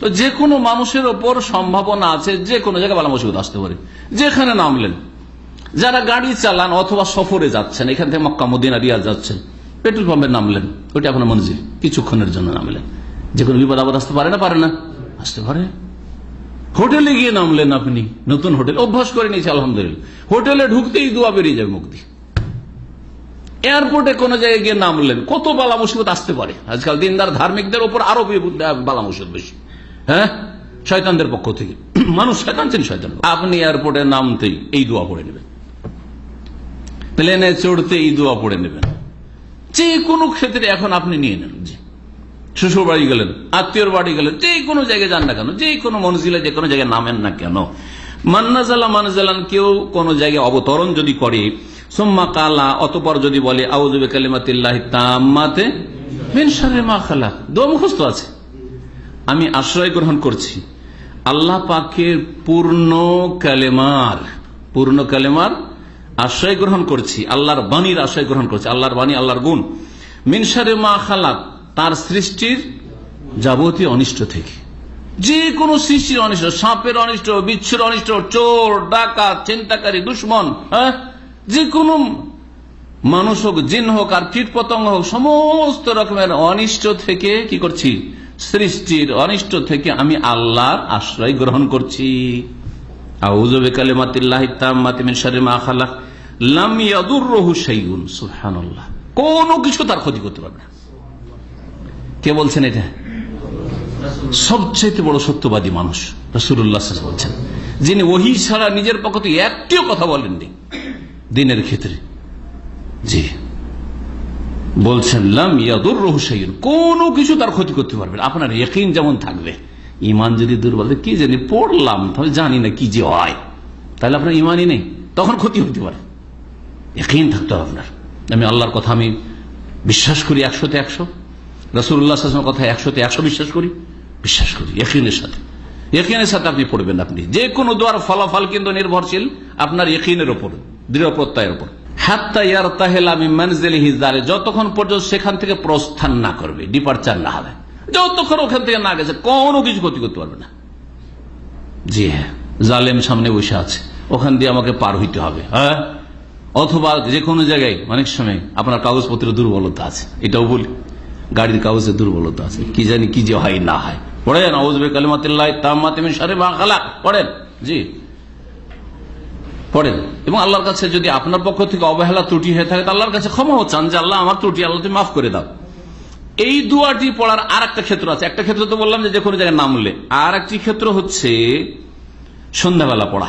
তো যে কোনো মানুষের ওপর সম্ভাবনা আছে, যে কোনো জায়গায় বালা মুসিবত আসতে পারে। যেখানে নামলেন, যারা গাড়ি চালান অথবা সফরে যাচ্ছেন, এখান থেকে মক্কা, মদিনা রিয়াজ যাচ্ছেন, পেট্রোল পাম্পে নামলেন, ওইটা আপনার মঞ্জিল, কিছুক্ষণের জন্য নামলেন। যে কোনো বিপদ আপদ আসতে পারে না পারে না। আসতে পারে। হোটেলে গিয়ে নামলেন আপনি, নতুন হোটেল, অভ্যাস করে নিয়েছে, আলহামদুলিল্লাহ। হোটেলে ঢুকতেই দোয়া বেরিয়ে যাবে মুক্তি। এয়ারপোর্টে কোন জায়গায় গিয়ে নামলেন, কত বালা মুসিবত আসতে পারে। আজকাল দিনদার, ধার্মিকদের ওপর আরও বালা মুসিবত বেশি। হ্যাঁ? শয়তানদের পক্ষ থেকে। মানুষ শয়তান চেন শয়তান আপনি এয়ারপোর্টে নামতেই এই দোয়া পড়ে নেবেন। প্লেনে চড়তে এই দোয়া পড়ে নেবেন। যে কোনো ক্ষেত্রে এখন আপনি নিয়ে নেন। জি। শ্বশুর বাড়ি গেলেন, আত্মীয়র বাড়ি গেলেন, যে কোনো জায়গায় যান না কেন, যে কোনো মনজিলে, যে কোনো জায়গায় নামেন না কেন। মান্নাজালা মানজালান কেউ কোন জায়গায় অবতরণ যদি করে, সোম্মা কালা, অতপর যদি বলে আউজবে কালিমাতিল্লাহ তাম্মাতে মিনসারে মা খালা দোয়া মুখস্থ আছে। আমি আশ্রয় গ্রহণ করছি। আল্লাহ পাকের পূর্ণ কালেমার পূর্ণ কালেমার আশ্রয় গ্রহণ করছি। আল্লাহর বাণীর আশ্রয় গ্রহণ করছি। আল্লাহর বাণী, আল্লাহর গুণ। মিনসারে মা খালাক, তার সৃষ্টির যাবতীয় অনিষ্ট থেকে। যে কোনো সৃষ্টির অনিষ্ট, সাপের অনিষ্ট, বিচ্ছুর অনিষ্ট, চোর ডাকা চিন্তাকারী দুশ্মন হ্যাঁ? যে কোনো মানুষ হোক, জিন হোক, আর কীট পতঙ্গ হোক, সমস্ত রকমের অনিষ্ট থেকে কি করছি? সৃষ্টির অনিষ্ট থেকে আমি আল্লাহর আশ্রয় গ্রহণ করছি। কোনো কিছু তার ক্ষতি করতে পারবে না। কে বলছেন এটা? সবচেয়ে বড় সত্যবাদী মানুষ রসুল্লাহ বলছেন, যিনি ওহি ছাড়া নিজের পক্ষ থেকে একটিও কথা বলেননি। দিনের ক্ষেত্রে। জি। বলছেন, লাম ইয়াদুর রহুসাইন কোনো কিছু তার ক্ষতি করতে পারবে। আপনার একিন যেমন থাকবে ইমান যদি দুর্বল কি জানি, পড়লাম, তাহলে জানি না কি যে হয়। তাহলে আপনার ইমানই নেই, তখন ক্ষতি হতে পারে। একিন থাকতে হবে আপনার। আমি আল্লাহর কথা আমি বিশ্বাস করি একশোতে একশো। রসুল্লাহ কথা একশোতে একশো বিশ্বাস করি বিশ্বাস করি একিনের সাথে। একিনের সাথে আপনি পড়বেন আপনি। যে কোনো দোয়ার ফলাফল কিন্তু নির্ভরশীল আপনার একিনের ওপর দৃঢ় প্রত্যয়ের ওপর। যতক্ষণ পর্যন্ত সেখান থেকে প্রস্থান না করবে, ডিপার্চার না হবে, যতক্ষণ ওখান থেকে না গেছে, কোনো কিছু ক্ষতি করতে পারবে না। জি হ্যাঁ জালেম সামনে বসে আছে, ওখান দিয়ে আমাকে পার হইতে হবে হ্যাঁ? অথবা যে কোনো জায়গায়, অনেক সময় আপনার কাগজপত্রের দুর্বলতা আছে, এটাও বলি, গাড়ির কাগজের দুর্বলতা আছে, কি জানি কি যে হয় না হয়। পড়েন আউজবে কালিমাতিল্লাহ তাম্মাতিমিন সারে মা খালা পড়েন, জি। পড়েন। এবং আল্লাহর কাছে যদি আপনার পক্ষ থেকে অবহেলা ত্রুটি হয়ে থাকে আল্লাহর কাছে ক্ষমাও চান যে আল্লাহ আমার ত্রুটি আল্লাহ তুমি মাফ করে দাও। এই দুয়াটি পড়ার আর একটা ক্ষেত্র আছে। একটা ক্ষেত্র তো বললাম যে কোনো জায়গায় নামলে। আর একটি ক্ষেত্র হচ্ছে সন্ধ্যাবেলা পড়া।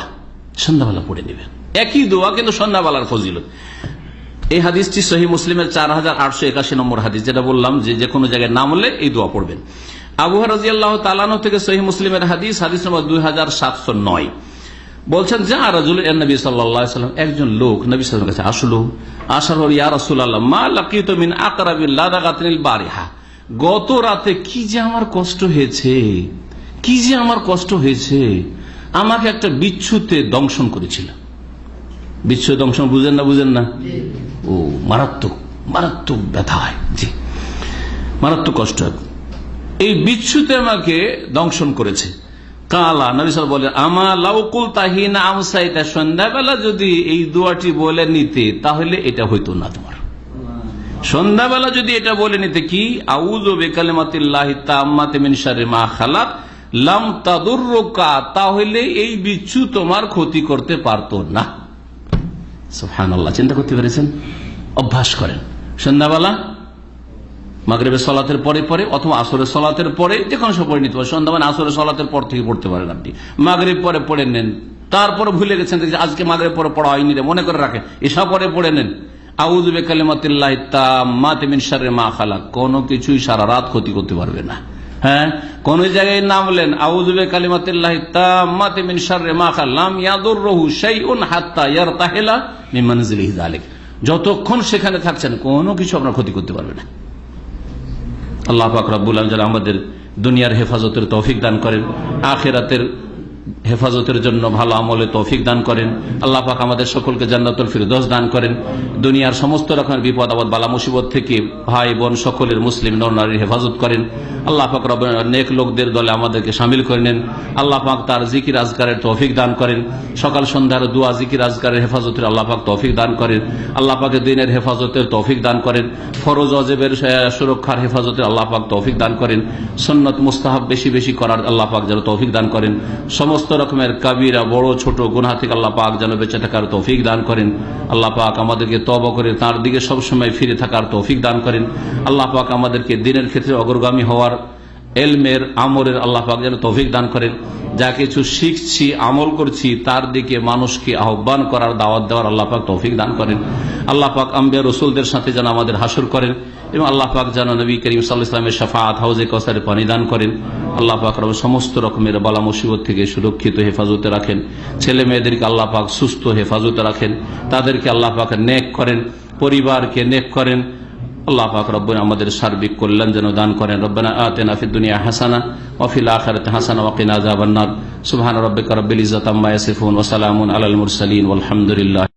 সন্ধ্যাবেলা পড়ে নেবেন। একই দোয়া কিন্তু সন্ধ্যাবেলার ফজিলত। এই হাদিসটি সহি মুসলিমের চার হাজার আটশো একাশি নম্বর হাদিস, যেটা বললাম যে যে কোনো জায়গায় নামলে এই দোয়া পড়বেন। আবু রাজি আল্লাহ তালানো থেকে সহি মুসলিমের হাদিস হাদিস নম্বর দুই হাজার সাতশো নয়। বলছেন, যা রাজুল নবী সাল্লাম একজন লোক, নবী সাল্লাম কাছে আসলো। আসার পর, ইয়া রসুল আল্লাহ মা লাকিত মিন আকরাবিল বারিহা। গত রাতে কি যে আমার কষ্ট হয়েছে, কি যে আমার কষ্ট হয়েছে, আমাকে একটা বিচ্ছুতে দংশন করেছিল। বিচ্ছু দংশন বুঝেন না বুঝেন না? ও, মারাত্মক মারাত্মক ব্যথা হয়। জি, মারাত্মক কষ্ট এই বিচ্ছুতে আমাকে দংশন করেছে। বলে সন্ধ্যাবেলা যদি এই দোয়াটি বলে নিতে, তাহলে এটা হইতো না তোমার। সন্ধ্যাবেলা যদি এটা বলে নিতে, কি? মা লাম তাহলে এই বিচ্ছু তোমার ক্ষতি করতে পারতো না। চিন্তা করতে পেরেছেন? অভ্যাস করেন। সন্ধ্যাবেলা মাগরেবের সলাতের পরে পরে অথবা আসরের সলাতের পরে, যে কোনো সময় পড়ে নিতে পারে সন্ধ্যা মানে আসরের সলাতের পর থেকে পড়তে পারেন আপনি। মাগরেব পরে পড়ে নেন। তারপরে ভুলে গেছেন আজকে মাগরেব পরে পড়া হয়নি রে, মনে করে রাখে এসা পরে পড়ে নেন। আউজবে কালিমাতিল্লাহ তামিন মা খালা কোনো কিছুই সারা রাত ক্ষতি করতে পারবে না। হ্যাঁ? কোন জায়গায় নামলেন আউজবে কালিমাতিল্লাহ তামিন সারে মা খালাম ইয়াদুর রহু সেই উন হাত্তা ইয়ার যতক্ষণ সেখানে থাকছেন, কোনো কিছু আপনার ক্ষতি করতে পারবে না। আল্লাহ পাক আলম যারা আমাদের দুনিয়ার হেফাজতের তৌফিক দান করেন আখেরাতের হেফাজতের জন্য ভালো আমলে তৌফিক দান করেন। আল্লাহ পাক আমাদের সকলকে জান্নাতুল ফিরদৌস দান করেন। দুনিয়ার সমস্ত রকমের বিপদ, আপদ, বালা, মুসিবত থেকে ভাই, বোন, সকলের মুসলিম, নর, নারীর হেফাজত করেন। আল্লাহ পাক নেক লোকদের দলে আমাদেরকে সামিল করে নেন। আল্লাহ পাক তার জিকির আজগারের তৌফিক দান করেন। সকাল সন্ধ্যার দুয়া জিকির আজগারের হেফাজতের আল্লাহ পাক তৌফিক দান করেন। আল্লাহ পাকের দিনের হেফাজতের তৌফিক দান করেন। ফরজ, অজেবের সুরক্ষার হেফাজতের আল্লাহ পাক তৌফিক দান করেন। সন্নত, মুস্তাহাব বেশি বেশি করার আল্লাহ পাক যেন তৌফিক দান করেন। সমস্ত রকমের কাবিরা, বড়, ছোট গুনা থেকে আল্লাহ পাক যেন বেঁচে থাকার তৌফিক দান করেন। আল্লাহ পাক আমাদেরকে তব করে তার দিকে সবসময় ফিরে থাকার তৌফিক দান করেন। আল্লাহ পাক আমাদেরকে দিনের ক্ষেত্রে অগ্রগামী হওয়ার এলমের, আমরের আল্লাহ পাক যেন তৌফিক দান করেন। যা কিছু শিখছি, আমল করছি, তার দিকে মানুষকে আহ্বান করার, দাওয়াত দেওয়ার আল্লাহ পাক তৌফিক দান করেন। আল্লাহ পাক আম্বিয়া রসুলদের সাথে যেন আমাদের হাসর করেন এবং আল্লাহ পাক যেন নবী করিম সাল্লাহ শাফাত হাউজে কসারে পানি দান করেন। আল্লাহ পাক সমস্ত রকমের বালা মুসিবত থেকে সুরক্ষিত, হেফাজতে রাখেন। ছেলে মেয়েদেরকে আল্লাহ পাক সুস্থ, হেফাজতে রাখেন। তাদেরকে আল্লাহ পাক নেক করেন। পরিবারকে নেক করেন। আল্লাহ পাক আমাদের সার্বিক কল্যাণ যেন দান করেন। রব্বানা আতেনা দুনিয়া হাসানা ওয়া ফিল আখিরাতি হাসানা ওয়া কিনা আযাবান নার। সুবহান রাব্বিকা রাব্বিল ইজ্জাতি আম্মা ইয়াসিফুন ওয়া সালামুন আলাল মুরসালিন। ওয়াল হামদুলিল্লাহ